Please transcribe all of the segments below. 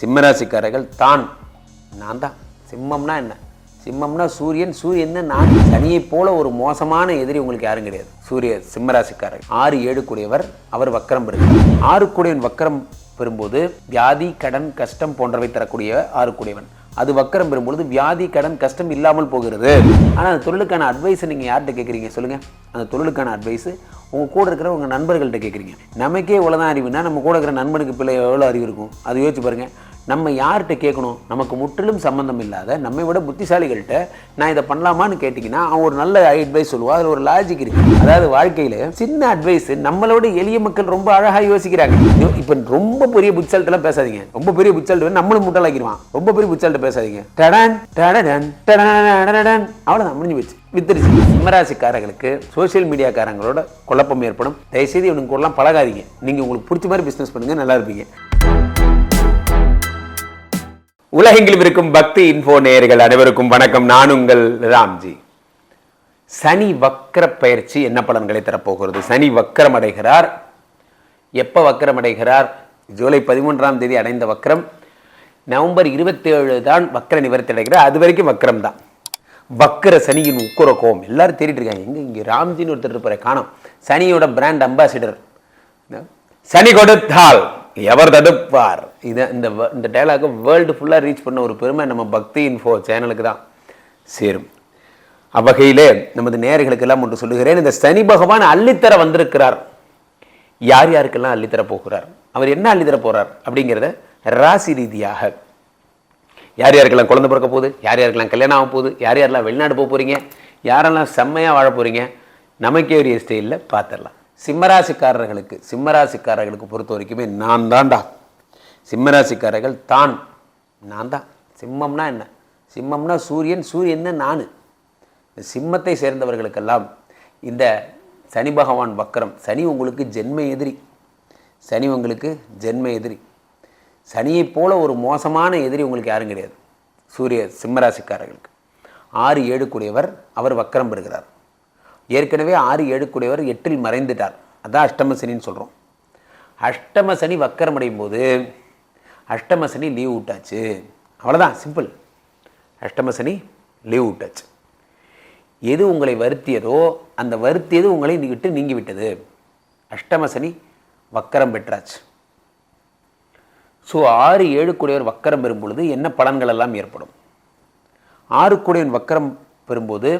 சிம்மராசிக்காரர்கள் தான். நான் தான் சிம்மம்னா என்ன? சிம்மம்னா சூரியன். சூரியன் நான். சனியை போல ஒரு மோசமான எதிரி உங்களுக்கு யாரும் கிடையாது. சூரிய சிம்மராசிக்காரர். ஆறு ஏழு கூடியவர். அவர் வக்கரம் பெறுகிறார். ஆறு கூடியவன் வக்கரம் பெறும்போது வியாதி கடன் கஷ்டம் போன்றவை தரக்கூடிய ஆறு கூடியவன். அது வக்கரம் பெறும்பொழுது வியாதி கடன் கஷ்டம் இல்லாமல் போகிறது. ஆனால் அந்த தொழிலுக்கான அட்வைஸை நீங்கள் யார்கிட்ட கேட்குறீங்க சொல்லுங்கள் அந்த தொழிலுக்கான அட்வைஸு உங்கள் கூட இருக்கிற உங்கள் நண்பர்கள்ட்ட கேட்குறீங்க நமக்கே இவ்வளோதான் அறிவுனா நம்ம கூட இருக்கிற நண்பனுக்கு பிள்ளை எவ்வளோ அறிவு இருக்கும்? அது யோசிச்சு பாருங்கள் நம்ம யார்கிட்ட கேட்கணும்? நமக்கு முற்றிலும் சம்மந்தம் இல்லாத நம்மை விட புத்திசாலிகள்கிட்ட நான் இதை பண்ணலாமான்னு கேட்டிங்கன்னா அவன் ஒரு நல்ல அட்வைஸ் சொல்லுவான் அதில் ஒரு லாஜிக் இருக்குது அதாவது வாழ்க்கையில் சின்ன அட்வைஸ் நம்மளோட எளிய மக்கள் ரொம்ப அழகாக யோசிக்கிறாங்க. இப்போ ரொம்ப பெரிய புட்சால்ட்டெல்லாம் பேசாதீங்க. ரொம்ப பெரிய புட்சால்ட்டு நம்மளும் முட்டலாக்கிடுவான் ரொம்ப பெரிய புட்சால்ட்ட பேசாதீங்க. டடன் டடன் டடன் அவ்வளோதான் முடிஞ்சு போச்சு. வித்துருச்சு சிம்மராசிக்காரர்களுக்கு சோஷியல் மீடியாக்காரங்களோட குழப்பம் ஏற்படும். தயவுசெய்து இவனுக்கு கூடலாம் பழகாதீங்க. நீங்கள் உங்களுக்கு பிடிச்ச மாதிரி பிஸ்னஸ் பண்ணுங்கள் நல்லா இருப்பீங்க. உலகெங்கிலும் இருக்கும் பக்தி இன்ஃபோ நேயர்கள் அனைவருக்கும் வணக்கம். நான் உங்கள் ராம்ஜி. சனி வக்கர பயிற்சி என்ன பலன்களை தரப்போகிறது? சனி வக்கரம் அடைகிறார். எப்போ வக்கரம் அடைகிறார்? ஜூலை பதிமூன்றாம் தேதி அடைந்த வக்கரம் நவம்பர் இருபத்தேழு தான் வக்கர நிவர்த்தி அடைகிறார். அது வரைக்கும் வக்கரம் தான். வக்கர சனியின் உக்குர கோம் எல்லாரும் தேடிட்டு இருக்காங்க. எங்க இங்கே ராம்ஜின்னு ஒருத்தர் இருப்பாரு காணோம். சனியோட பிராண்ட் அம்பாசிடர் சனி கொடுத்தால் எவர் தடுப்பார்? இதை இந்த வ- இந்த டைலாக வேர்ல்டு ஃபுல்லாக ரீச் பண்ண ஒரு பெருமை நம்ம பக்தி இன்ஃபோ சேனலுக்கு தான். சேரும். அவ்வகையிலே நமது நேர்களுக்கெல்லாம் ஒன்று சொல்லுகிறேன். இந்த சனி பகவான் அள்ளித்தர வந்திருக்கிறார். யார் யாருக்கெல்லாம் அள்ளித்தர போகிறார்? அவர் என்ன அள்ளித்தர போகிறார் அப்படிங்கிறத ராசி ரீதியாக. யார் யாருக்கெல்லாம் குழந்தை பிறக்க போகுது? யார் யாருக்கெல்லாம் கல்யாணம் ஆக போகுது? யார் யாரெல்லாம் வெளிநாடு போக போகிறீங்க யாரெல்லாம் செம்மையாக வாழ போகிறீங்க நமக்கே ஒரு ஸ்டைலில் பார்த்துடலாம். சிம்மராசிக்காரர்களுக்கு சிம்மராசிக்காரர்களுக்கு பொறுத்த வரைக்குமே நான் தான்டா. சிம்மராசிக்காரர்கள் தான். நான் தான். சிம்மம்னா என்ன? சிம்மம்னா சூரியன் சூரியன் நான். இந்த சிம்மத்தை சேர்ந்தவர்களுக்கெல்லாம் இந்த சனி பகவான் வக்கரம் சனி உங்களுக்கு ஜென்ம எதிரி. சனி உங்களுக்கு ஜென்ம எதிரி. சனியை போல ஒரு மோசமான எதிரி உங்களுக்கு யாரும் கிடையாது. சூரிய சிம்மராசிக்காரர்களுக்கு. ஆறு ஏழு கூடியவர் அவர் வக்கரம் பெறுகிறார். ஏற்கனவே ஆறு ஏழு கூடியவர் எட்டில் மறைந்துட்டார். அதான் அஷ்டம சனின்னு சொல்கிறோம் அஷ்டம சனி வக்கரம் அடையும் போது அஷ்டம சனி லீவ் விட்டாச்சு. அவ்வளோதான் சிம்பிள் அஷ்டம சனி லீவ் விட்டாச்சு. எது உங்களை வருத்தியதோ அந்த வருத்தியது உங்களை விட்டு நீங்கி விட்டது. அஷ்டம சனி வக்கரம் பெற்றாச்சு. ஸோ ஆறு ஏழு கூடியவர் வக்கரம் பெறும் பொழுது என்ன பலன்கள் எல்லாம் ஏற்படும்? ஆறு கூடியவன் வக்கரம் பெறும்போது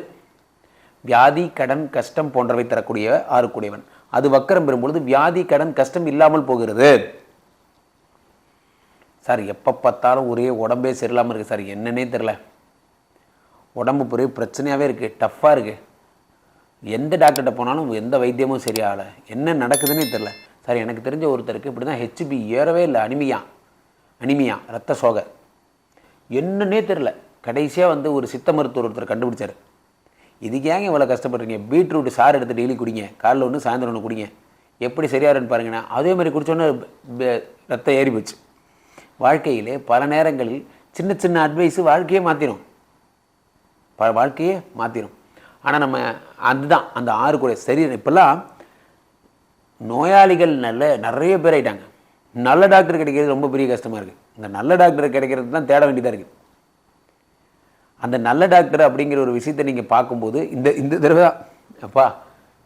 வியாதி கடன் கஷ்டம் போன்றவை தரக்கூடிய ஆறு கூடியவன். அது வக்கரம் பெறும்பொழுது வியாதி கடன் கஷ்டம் இல்லாமல் போகிறது. சார் எப்போ பார்த்தாலும் ஒரே உடம்பே சரியில்லாமல் இருக்குது சார். என்னன்னே தெரில உடம்பு பெரிய பிரச்சனையாகவே இருக்குது டஃப்பாக இருக்குது எந்த டாக்டர்கிட்ட போனாலும் எந்த வைத்தியமும் சரியாகலை. என்ன நடக்குதுன்னே தெரில சார் எனக்கு தெரிஞ்ச ஒருத்தருக்கு இப்படி தான் ஹெச்பி ஏறவே இல்லை. அனிமியா. அனிமியா. ரத்த சோகை. என்னன்னே தெரில கடைசியாக வந்து ஒரு சித்த மருத்துவர் ஒருத்தர் கண்டுபிடிச்சார். இதுக்கு ஏங்க இவ்வளோ கஷ்டப்படுறீங்க? பீட்ரூட் சாறு எடுத்து டெய்லி குடிங்க. காலைல ஒன்று சாயந்தரம் ஒன்று குடிங்க. எப்படி சரியாருன்னு பாருங்கண்ணா. அதே மாதிரி குடித்தோன்னே ரத்தம் ஏறி போச்சு வாழ்க்கையிலே பல நேரங்களில் சின்ன சின்ன அட்வைஸு வாழ்க்கையே மாற்றிடும் ப வாழ்க்கையே மாற்றிடும் ஆனால் நம்ம அதுதான் அந்த ஆறு கூட சரி இப்போல்லாம் நோயாளிகள் நல்ல நிறைய பேர் ஆகிட்டாங்க நல்ல டாக்டர் கிடைக்கிறது ரொம்ப பெரிய கஷ்டமாக இருக்குது இந்த நல்ல டாக்டர் கிடைக்கிறது தான் தேட வேண்டியதாக இருக்குது அந்த நல்ல டாக்டர் அப்படிங்கிற ஒரு விஷயத்தை நீங்கள் பார்க்கும்போது இந்த இந்த தடவை தான் அப்பா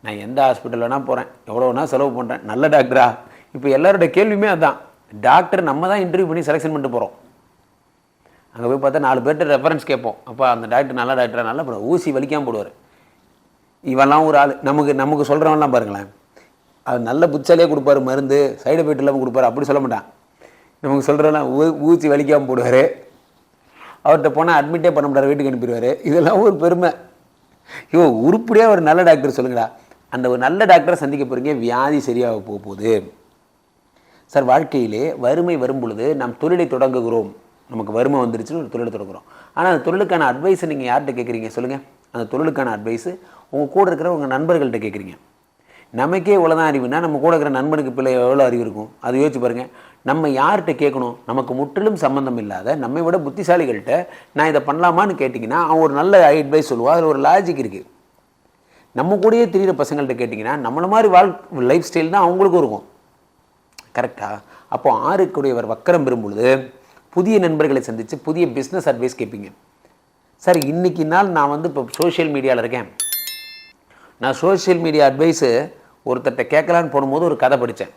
நான் எந்த ஹாஸ்பிட்டல் வேணால் போகிறேன் எவ்வளோ வேணால் செலவு பண்ணுறேன் நல்ல டாக்டரா இப்போ எல்லாரோட கேள்வியுமே அதுதான் டாக்டர் நம்ம தான் இன்டர்வியூ பண்ணி செலெக்ஷன் பண்ணிட்டு போகிறோம் அங்கே போய் பார்த்தா நாலு பேர்கிட்ட ரெஃபரன்ஸ் கேட்போம். அப்போ அந்த டாக்டர் நல்ல டாக்டராக நல்லா போடுவார் ஊசி வலிக்காமல் போடுவார். இவெல்லாம் ஒரு ஆள். நமக்கு நமக்கு சொல்கிறவன்லாம் பாருங்களேன். அது நல்ல புத்தாலே கொடுப்பாரு மருந்து. சைடு எஃபெக்ட் இல்லாமல் கொடுப்பாரு. அப்படி சொல்ல மாட்டான். நமக்கு சொல்கிறவெல்லாம் ஊ ஊசி வலிக்காமல் போடுவார். அவர்கிட்ட போனால் அட்மிட்டே பண்ண முடியாது வீட்டுக்கு அனுப்பிடுவார். இதெல்லாம் ஒரு பெருமை. ஐயோ உருப்படியாக ஒரு நல்ல டாக்டர் சொல்லுங்கடா. அந்த ஒரு நல்ல டாக்டரை சந்திக்க போகிறீங்க வியாதி சரியாக போக போகுது. சார் வாழ்க்கையிலே வறுமை வரும் பொழுது நாம் தொழிலை தொடங்குகிறோம். நமக்கு வறுமை வந்துருச்சுன்னு ஒரு தொழிலை தொடங்குறோம். ஆனால் அந்த தொழிலுக்கான அட்வைஸை நீங்கள் யார்கிட்ட கேட்குறீங்க? சொல்லுங்கள் அந்த தொழிலுக்கான அட்வைஸு உங்கள் கூட இருக்கிற உங்கள் நண்பர்கள்ட்ட கேட்குறீங்க. நமக்கே இவ்வளோதான் அறிவுனா நம்ம கூட இருக்கிற நண்பனுக்கு பிள்ளை எவ்வளோ அறிவு இருக்கும்? அதை யோசிச்சு பாருங்கள் நம்ம யார்கிட்ட கேட்கணும்? நமக்கு முற்றிலும் சம்மந்தம் இல்லாத நம்மை விட புத்திசாலிகள்கிட்ட நான் இதை பண்ணலாமான்னு கேட்டிங்கன்னா அவன் ஒரு நல்ல அட்வைஸ் சொல்லுவான் அதில் ஒரு லாஜிக் இருக்குது நம்ம கூடயே தெரியிற பசங்கள்கிட்ட கேட்டிங்கன்னா நம்மள மாதிரி வாழ் லைஃப் ஸ்டைல் தான் அவங்களுக்கும் இருக்கும். கரெக்டாக அப்போது ஆறுக்குடையவர் வக்கரம் பெறும்பொழுது புதிய நண்பர்களை சந்தித்து புதிய பிஸ்னஸ் அட்வைஸ் கேட்பீங்க. சார் இன்னைக்கு நாள் நான் வந்து இப்போ சோஷியல் மீடியாவில் இருக்கேன். நான் சோஷியல் மீடியா அட்வைஸு ஒருத்தர்கிட்ட கேட்கலான்னு போகும்போது ஒரு கதை படித்தேன்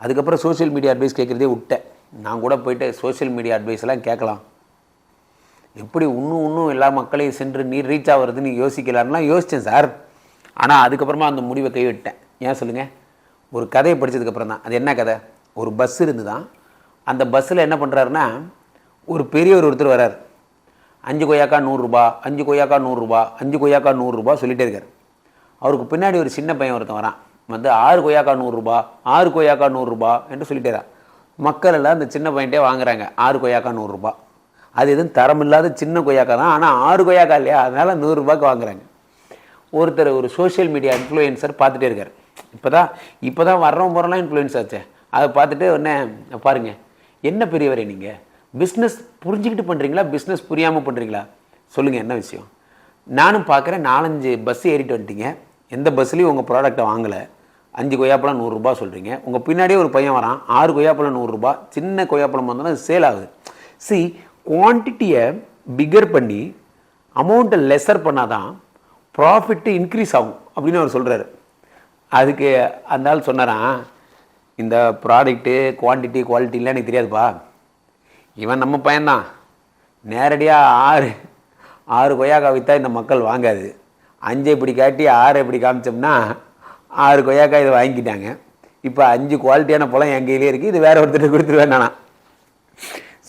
அதுக்கப்புறம் சோஷியல் மீடியா அட்வைஸ் கேட்குறதே விட்டேன் நான் கூட போயிட்டு சோஷியல் மீடியா அட்வைஸ் எல்லாம் கேட்கலாம். எப்படி இன்னும் இன்னும் எல்லா மக்களையும் சென்று நீர் ரீச் ஆகிறதுன்னு யோசிக்கலான்லாம் யோசித்தேன் சார். ஆனால் அதுக்கப்புறமா அந்த முடிவை கைவிட்டேன். ஏன் சொல்லுங்கள் ஒரு கதையை படித்ததுக்கப்புறம் தான் அது என்ன கதை? ஒரு பஸ் இருந்து தான் அந்த பஸ்ஸில் என்ன பண்ணுறாருன்னா ஒரு பெரியவர் ஒருத்தர் வரார் அஞ்சு கொய்யாக்கா நூறுரூபா அஞ்சு கொய்யாக்கா நூறுரூபா அஞ்சு கொய்யாக்கா நூறுரூபா சொல்லிகிட்டே இருக்கார். அவருக்கு பின்னாடி ஒரு சின்ன பையன் ஒருத்தன் வரான். வந்து ஆறு கொய்யாக்கா நூறுரூபா ஆறு கொய்யாக்கா நூறுரூபா என்று சொல்லிட்டே இருக்கான். மக்கள் எல்லாம் அந்த சின்ன பையன்ட்டே வாங்குறாங்க. ஆறு கொய்யாக்கா நூறுரூபா அது எதுவும் தரமில்லாத சின்ன கொய்யாக்கா தான். ஆனால் ஆறு கொய்யாக்கா இல்லையா? அதனால் நூறுரூபாய்க்கு வாங்குறாங்க. ஒருத்தர் ஒரு சோஷியல் மீடியா இன்ஃப்ளூயன்சர் பார்த்துட்டே இருக்கார். இப்போ தான் இப்போ தான் வர்றவங்க போகிறலாம் இன்ஃப்ளூயன்ஸ் ஆச்சு. அதை பார்த்துட்டு உடனே பாருங்கள் என்ன பெரியவரே நீங்கள் பிஸ்னஸ் புரிஞ்சுக்கிட்டு பண்ணுறீங்களா பிஸ்னஸ் புரியாமல் பண்ணுறீங்களா சொல்லுங்கள் என்ன விஷயம்? நானும் பார்க்குறேன் நாலஞ்சு பஸ் ஏறிட்டு வந்துட்டீங்க. எந்த பஸ்லேயும் உங்கள் ப்ராடக்ட்டை வாங்கலை. அஞ்சு கொய்யாப்பழம் நூறுரூபா சொல்கிறீங்க உங்கள் பின்னாடியே ஒரு பையன் வரான். ஆறு கொய்யாப்பழம் நூறுரூபா. சின்ன கொய்யாப்பழம் வந்தோன்னா சேல் ஆகுது. சி குவான்டிட்டியை பிகர் பண்ணி அமௌண்ட்டை லெஸர் பண்ணாதான் ப்ராஃபிட்டு இன்க்ரீஸ் ஆகும் அப்படின்னு அவர் சொல்கிறாரு அதுக்கு அந்த ஆள் சொன்னாராம் இந்த ப்ராடக்ட்டு குவான்டிட்டி குவாலிட்டிலாம் எனக்கு தெரியாதுப்பா. இவன் நம்ம பையன்தான். நேரடியாக ஆறு ஆறு கொய்யாக்காய் விற்றா இந்த மக்கள் வாங்காது. அஞ்சு இப்படி காட்டி ஆறு இப்படி காமிச்சோம்னா ஆறு கொய்யாக்காய் இதை வாங்கிக்கிட்டாங்க இப்போ அஞ்சு குவாலிட்டியான பழம் என் கையிலே இருக்குது இது வேறு ஒருத்தர் கொடுத்துருவேன் நானா.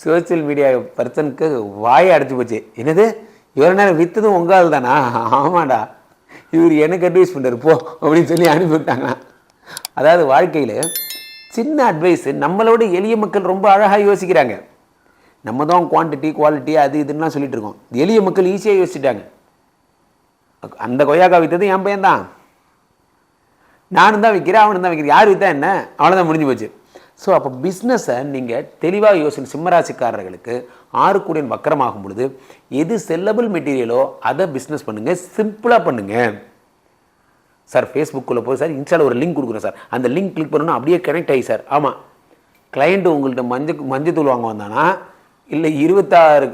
சோஷியல் மீடியா பர்சனுக்கு வாயை அடைச்சி போச்சு. என்னது? இவ்வளோ நேரம் விற்றதும் உங்கால் தானா ஆமாடா. இவர் எனக்கு அட்வைஸ் பண்ணுறாரு போ அப்படின்னு சொல்லி அனுப்பிவிட்டாங்க அதாவது வாழ்க்கையில் சின்ன அட்வைஸ் நம்மளோட எளிய மக்கள் ரொம்ப அழகாக யோசிக்கிறாங்க. நம்ம தான் குவான்டிட்டி குவாலிட்டி அது இதுன்னா சொல்லிட்டு இருக்கோம். எளிய மக்கள் ஈஸியாக யோசிச்சிட்டாங்க. அந்த கொய்யாக்கா வித்தது என் பையன் தான். நானும் தான் விற்கிறேன் அவனும் தான் விற்கிறேன் யார் விற்றா என்ன? அவ்வளோதான் முடிஞ்சு போச்சு. ஸோ அப்போ பிஸ்னஸை நீங்கள் தெளிவாக யோசனை சிம்மராசிக்காரர்களுக்கு ஆறு கூடியன் வக்கரமாகும் பொழுது எது செல்லபிள் மெட்டீரியலோ அதை பிஸ்னஸ் பண்ணுங்கள் சிம்பிளாக பண்ணுங்கள் சார் ஃபேஸ்புக்கில் போய் சார் இன்ஸ்டாவில் ஒரு லிங்க் கொடுக்குறேன் சார். அந்த லிங்க் கிளிக் பண்ணணும் அப்படியே கனெக்ட் ஆகி சார். ஆமாம் கிளைண்ட்டு உங்கள்கிட்ட மஞ்சள் மஞ்சத்தூள் வாங்க வந்தானா? இல்லை இருபத்தாறு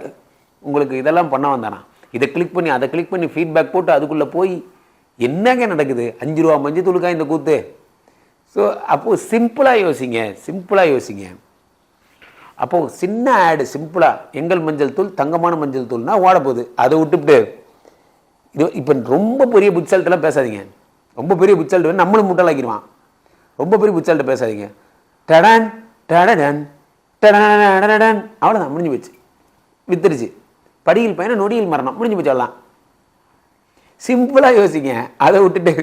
உங்களுக்கு இதெல்லாம் பண்ண வந்தானா? இதை கிளிக் பண்ணி அதை கிளிக் பண்ணி ஃபீட்பேக் போட்டு அதுக்குள்ளே போய் என்னங்க நடக்குது? அஞ்சு ரூபா மஞ்சத்தூளுக்கா இந்த கூத்து? ஸோ அப்போது சிம்பிளாக யோசிங்க சிம்பிளாக யோசிங்க. அப்போது சின்ன ஆடு சிம்பிளாக எங்கள் மஞ்சள் தூள் தங்கமான மஞ்சள் தூள்னா ஓட போகுது அதை விட்டுவிட்டு இது இப்போ ரொம்ப பெரிய புட்சால்ட்டெல்லாம் பேசாதீங்க. ரொம்ப பெரிய புட்சால்ட்டு நம்மளும் முட்டாளாக்கிடுவான். ரொம்ப பெரிய புட்சால்ட்டு பேசாதீங்க. டடன் டடடன் டடன் அவ்வளோதான் முடிஞ்சு போச்சு. வித்துருச்சு. படியில் பையனை நொடியில் மரணம். முடிஞ்சு போச்சு எல்லாம் சிம்பிளாக யோசிங்க. அதை விட்டுட்டு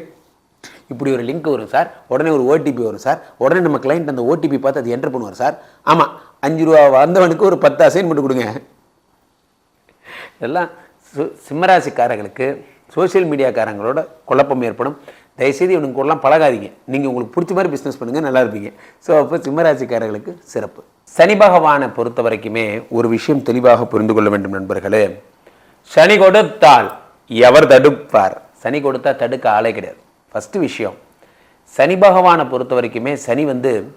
இப்படி ஒரு லிங்க் வரும் சார். உடனே ஒரு ஓடிபி வரும் சார். உடனே நம்ம கிளைண்ட் அந்த ஓடிபி பார்த்து அது என்டர் பண்ணுவார் சார். ஆமாம் அஞ்சு ரூபா வந்தவனுக்கு ஒரு பத்து அசைன்மெண்ட் கொடுங்க. இதெல்லாம் சு- சிம்மராசிக்காரர்களுக்கு சோஷியல் மீடியாக்காரங்களோட குழப்பம் ஏற்படும். தயவுசெய்து இவனுக்கு கூடலாம் பழகாதீங்க. நீங்கள் உங்களுக்கு பிடிச்ச மாதிரி பிஸ்னஸ் பண்ணுங்கள் நல்லா இருப்பீங்க. ஸோ அப்போ சிம்மராசிக்காரர்களுக்கு சிறப்பு. சனி பகவானை பொறுத்த வரைக்குமே ஒரு விஷயம் தெளிவாக புரிந்து கொள்ள வேண்டும் நண்பர்களே. சனி கொடுத்தால் எவர் தடுப்பார்? சனி கொடுத்தா தடுக்க ஆளே கிடையாது. ஃபஸ்ட்டு விஷயம். சனி பகவானை பொறுத்த வரைக்குமே சனி வந்து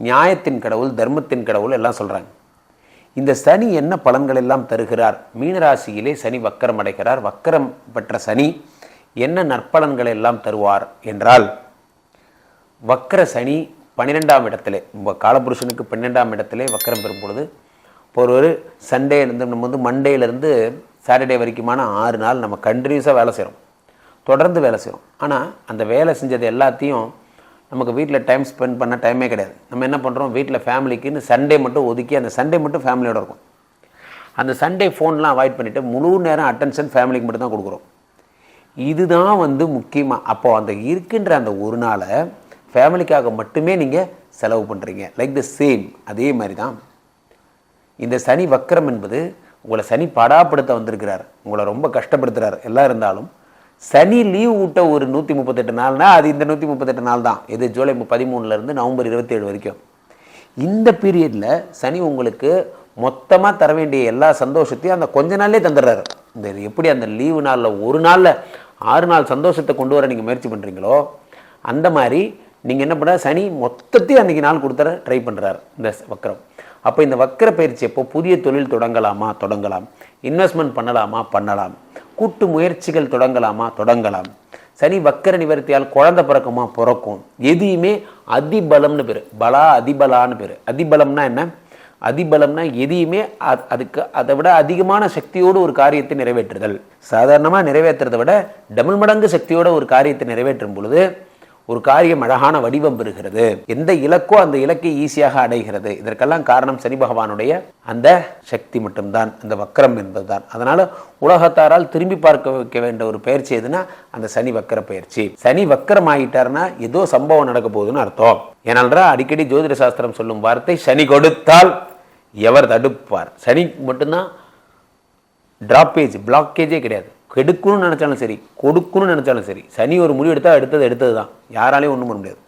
நியாயத்தின் கடவுள் தர்மத்தின் கடவுள் எல்லாம் சொல்கிறாங்க இந்த சனி என்ன பலன்கள் எல்லாம் தருகிறார்? மீனராசியிலே சனி வக்கரம் அடைகிறார். வக்கரம் பெற்ற சனி என்ன நற்பலன்கள் எல்லாம் தருவார் என்றால் வக்கர சனி பன்னிரெண்டாம் இடத்திலே உங்கள் காலபுருஷனுக்கு பன்னிரெண்டாம் இடத்திலே வக்கரம் பெறும் பொழுது இப்போ ஒரு சண்டேலேருந்து நம்ம வந்து மண்டேலேருந்து சாட்டர்டே வரைக்குமான ஆறு நாள் நம்ம கண்டினியூஸாக வேலை செய்கிறோம் தொடர்ந்து வேலை செய்கிறோம் ஆனால் அந்த வேலை செஞ்சது எல்லாத்தையும் நமக்கு வீட்டில் டைம் ஸ்பெண்ட் பண்ண டைமே கிடையாது. நம்ம என்ன பண்ணுறோம் வீட்டில் ஃபேமிலிக்குன்னு சண்டே மட்டும் ஒதுக்கி அந்த சண்டே மட்டும் ஃபேமிலியோட இருக்கும். அந்த சண்டே ஃபோன்லாம் அவாய்ட் பண்ணிவிட்டு முழு நேரம் அட்டென்ஷன் ஃபேமிலிக்கு மட்டும் தான் கொடுக்குறோம். இதுதான் வந்து முக்கியமாக அப்போ அந்த இருக்கின்ற அந்த ஒரு நாளை ஃபேமிலிக்காக மட்டுமே நீங்கள் செலவு பண்ணுறீங்க லைக் த சேம் அதே மாதிரி தான் இந்த சனி வக்கரம் என்பது உங்களை சனி படாப்படுத்த வந்திருக்கிறார். உங்களை ரொம்ப கஷ்டப்படுத்துகிறார் எல்லாம் இருந்தாலும் சனி லீவ் விட்ட ஒரு நூற்றி முப்பத்தெட்டு நாள்னா அது இந்த நூற்றி முப்பத்தெட்டு நாள் தான். இது ஜூலை பதிமூணுலேருந்து நவம்பர் இருபத்தேழு வரைக்கும். இந்த பீரியடில் சனி உங்களுக்கு மொத்தமாக தர வேண்டிய எல்லா சந்தோஷத்தையும் அந்த கொஞ்ச நாள்லேயே தந்துடுறாரு. இந்த எப்படி அந்த லீவு நாளில் ஒரு நாளில் ஆறு நாள் சந்தோஷத்தை கொண்டு வர நீங்கள் முயற்சி பண்ணுறீங்களோ அந்த மாதிரி நீங்கள் என்ன பண்ண சனி மொத்தத்தையும் அன்றைக்கி நாள் கொடுத்துற ட்ரை பண்ணுறாரு இந்த வக்கரம். அப்போ இந்த வக்கர பயிற்சி எப்போ புதிய தொழில் தொடங்கலாமா தொடங்கலாம். இன்வெஸ்ட்மெண்ட் பண்ணலாமா பண்ணலாம். கூட்டு முயற்சிகள் தொடங்கலாமா? தொடங்கலாம். சனி வக்கர நிவர்த்தியால் குழந்தை பிறக்குமா? பிறக்கும். எதையுமே அதிபலம்னு பேர். பலா அதிபலான்னு பேர். அதிபலம்னா என்ன? அதிபலம்னா எதையுமே அது அதுக்கு அதை விட அதிகமான சக்தியோடு ஒரு காரியத்தை நிறைவேற்றுதல். சாதாரணமாக நிறைவேற்றுறதை விட டபுள் மடங்கு சக்தியோட ஒரு காரியத்தை நிறைவேற்றும் பொழுது ஒரு காரியம் அழகான வடிவம் பெறுகிறது. எந்த இலக்கோ அந்த இலக்கை ஈஸியாக அடைகிறது. இதற்கெல்லாம் காரணம் சனி பகவானுடைய அந்த சக்தி மட்டும்தான். அந்த வக்கரம் என்பதுதான். அதனால உலகத்தாரால் திரும்பி பார்க்க வைக்க வேண்டிய ஒரு பயிற்சி எதுனா அந்த சனி வக்கர பயிற்சி. சனி வக்கரம் ஆகிட்டாருன்னா ஏதோ சம்பவம் நடக்க போகுதுன்னு அர்த்தம். ஏனால்ரா அடிக்கடி ஜோதிட சாஸ்திரம் சொல்லும் வார்த்தை சனி கொடுத்தால் எவர் தடுப்பார். சனி மட்டும்தான் டிராப்பேஜ் பிளாக்கேஜே கிடையாது. கெடுக்கணும்னு நினச்சாலும் சரி கொடுக்கணும்னு நினச்சாலும் சரி சனி ஒரு முடிவு எடுத்தால் எடுத்தது எடுத்தது தான். யாராலையும் ஒன்றும் பண்ண முடியாது.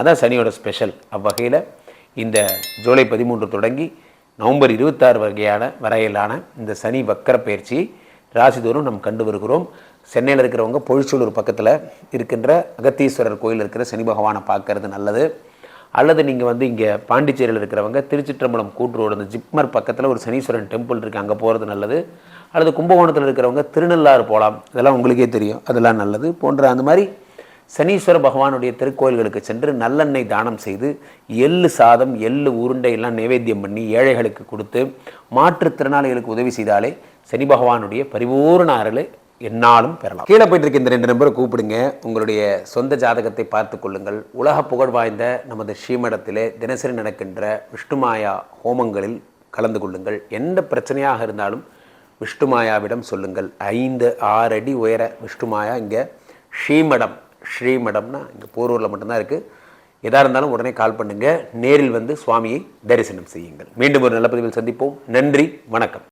அதான் சனியோட ஸ்பெஷல் அவ்வகையில் இந்த ஜூலை பதிமூன்று தொடங்கி நவம்பர் இருபத்தாறு வகையான வரையிலான இந்த சனி வக்கர பயிற்சி ராசிதோறும் நாம் கண்டு வருகிறோம். சென்னையில் இருக்கிறவங்க பொழிச்சூலூர் பக்கத்தில் இருக்கின்ற அகத்தீஸ்வரர் கோயில் இருக்கிற சனி பகவானை பார்க்கறது நல்லது. அல்லது நீங்கள் வந்து இங்கே பாண்டிச்சேரியில் இருக்கிறவங்க திருச்சிற்றம்பலம் கூட்டுரோடு அந்த ஜிப்மர் பக்கத்தில் ஒரு சனீஸ்வரன் டெம்பிள் இருக்குது அங்கே போகிறது நல்லது. அல்லது கும்பகோணத்தில் இருக்கிறவங்க திருநள்ளாறு போகலாம் இதெல்லாம் உங்களுக்கே தெரியும். அதெல்லாம் நல்லது. போன்ற அந்த மாதிரி சனீஸ்வர பகவானுடைய திருக்கோயில்களுக்கு சென்று நல்லெண்ணெய் தானம் செய்து எள்ளு சாதம் எள்ளு உருண்டை எல்லாம் நைவேத்தியம் பண்ணி ஏழைகளுக்கு கொடுத்து மாற்றுத்திறனாளிகளுக்கு உதவி செய்தாலே சனி பகவானுடைய பரிபூர்ண அருளை என்னாலும் பெறலாம். கீழே போயிட்டு இருக்க இந்த ரெண்டு நம்பரை கூப்பிடுங்க. உங்களுடைய சொந்த ஜாதகத்தை பார்த்து கொள்ளுங்கள். உலக புகழ் வாய்ந்த நமது ஸ்ரீமடத்திலே தினசரி நடக்கின்ற விஷ்ணுமாயா ஹோமங்களில் கலந்து கொள்ளுங்கள். எந்த பிரச்சனையாக இருந்தாலும் விஷ்ணுமாயாவிடம் சொல்லுங்கள். ஐந்து ஆறு அடி உயர விஷ்ணுமாயா இங்கே ஸ்ரீமடம். ஸ்ரீமடம்னா இங்கே போரூரில் மட்டும்தான் இருக்குது எதாக இருந்தாலும் உடனே கால் பண்ணுங்கள் நேரில் வந்து சுவாமியை தரிசனம் செய்யுங்கள். மீண்டும் ஒரு நல்ல பதிவில் சந்திப்போம். நன்றி வணக்கம்.